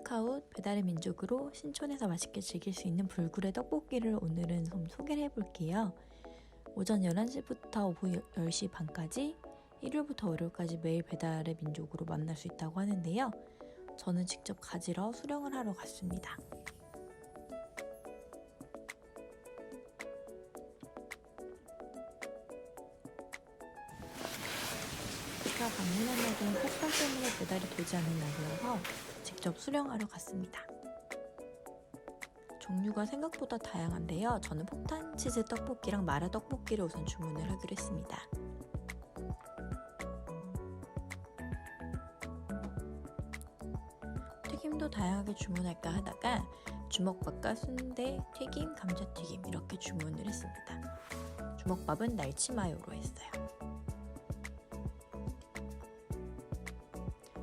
테이크아웃 배달의 민족으로 신촌에서 맛있게 즐길 수 있는 불굴의 떡볶이를 오늘은 좀 소개를 해볼게요. 오전 11시부터 오후 10시 반까지 일요일부터 월요일까지 매일 배달의 민족으로 만날 수 있다고 하는데요. 저는 직접 가지러 수령을 하러 갔습니다. 제가 방문한 날은 폭발 때문에 배달이 되지 않은 날이어서 직접 수령하러 갔습니다. 종류가 생각보다 다양한데요. 저는 폭탄 치즈 떡볶이랑 마라 떡볶이를 우선 주문을 하기로 했습니다. 튀김도 다양하게 주문할까 하다가 주먹밥과 순대, 튀김, 감자튀김 이렇게 주문을 했습니다. 주먹밥은 날치마요로 했어요.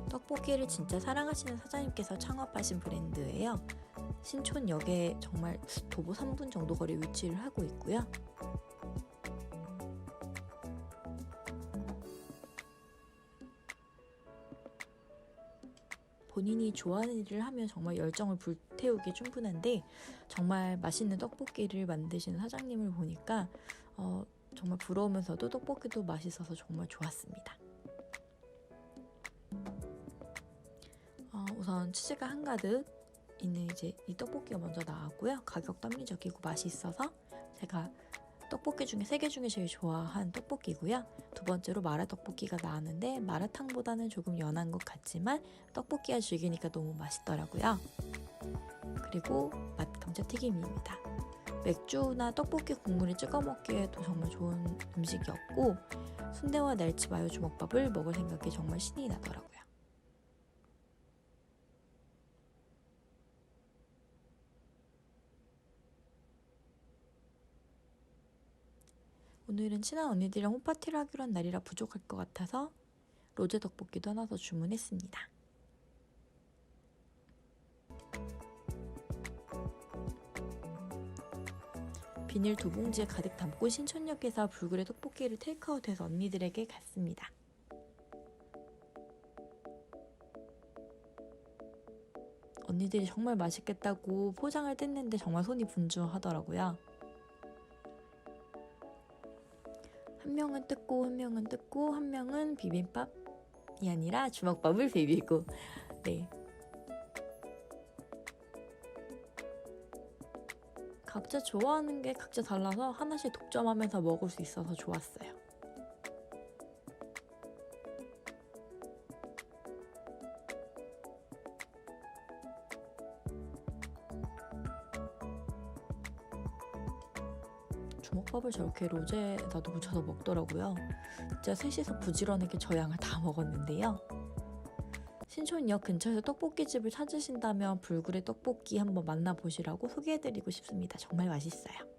떡볶이를 진짜 사랑하시는 사장님께서 창업하신 브랜드예요. 신촌역에 정말 도보 3분 정도 거리 위치를 하고 있고요. 본인이 좋아하는 일을 하면 정말 열정을 불태우기 충분한데 정말 맛있는 떡볶이를 만드시는 사장님을 보니까 어, 정말 부러우면서도 떡볶이도 맛있어서 정말 좋았습니다. 어, 우선 치즈가 한가득 있는 이제 이 떡볶이가 먼저 나왔고요. 가격도 합리적이고 맛이 있어서 제가 떡볶이 중에 세 개 중에 제일 좋아한 떡볶이고요. 두 번째로 마라 떡볶이가 나왔는데 마라탕보다는 조금 연한 것 같지만 떡볶이가 즐기니까 너무 맛있더라고요. 그리고 맛 감자 튀김입니다. 맥주나 떡볶이 국물에 찍어 먹기에도 정말 좋은 음식이었고 순대와 날치 마요 주먹밥을 먹을 생각에 정말 신이 나더라고요. 오늘은 친한 언니들이랑 홈파티를 하기로 한 날이라 부족할 것 같아서 로제 떡볶이도 하나 더 주문했습니다. 비닐 두 봉지에 가득 담고 신촌역에서 불굴의 떡볶이를 테이크아웃해서 언니들에게 갔습니다. 언니들이 정말 맛있겠다고 포장을 뜯는데 정말 손이 분주하더라고요. 한 명은 뜯고 한 명은 뜯고 한 명은 비빔밥이 아니라 주먹밥을 비비고. 네. 각자 좋아하는 게 각자 달라서 하나씩 독점하면서 먹을 수 있어서 좋았어요. 주먹밥을 저렇게 로제에다도 묻혀서 먹더라고요. 진짜 셋이서 부지런하게 저 양을 다 먹었는데요. 신촌역 근처에서 떡볶이집을 찾으신다면 불굴의 떡볶이 한번 만나보시라고 소개해드리고 싶습니다. 정말 맛있어요.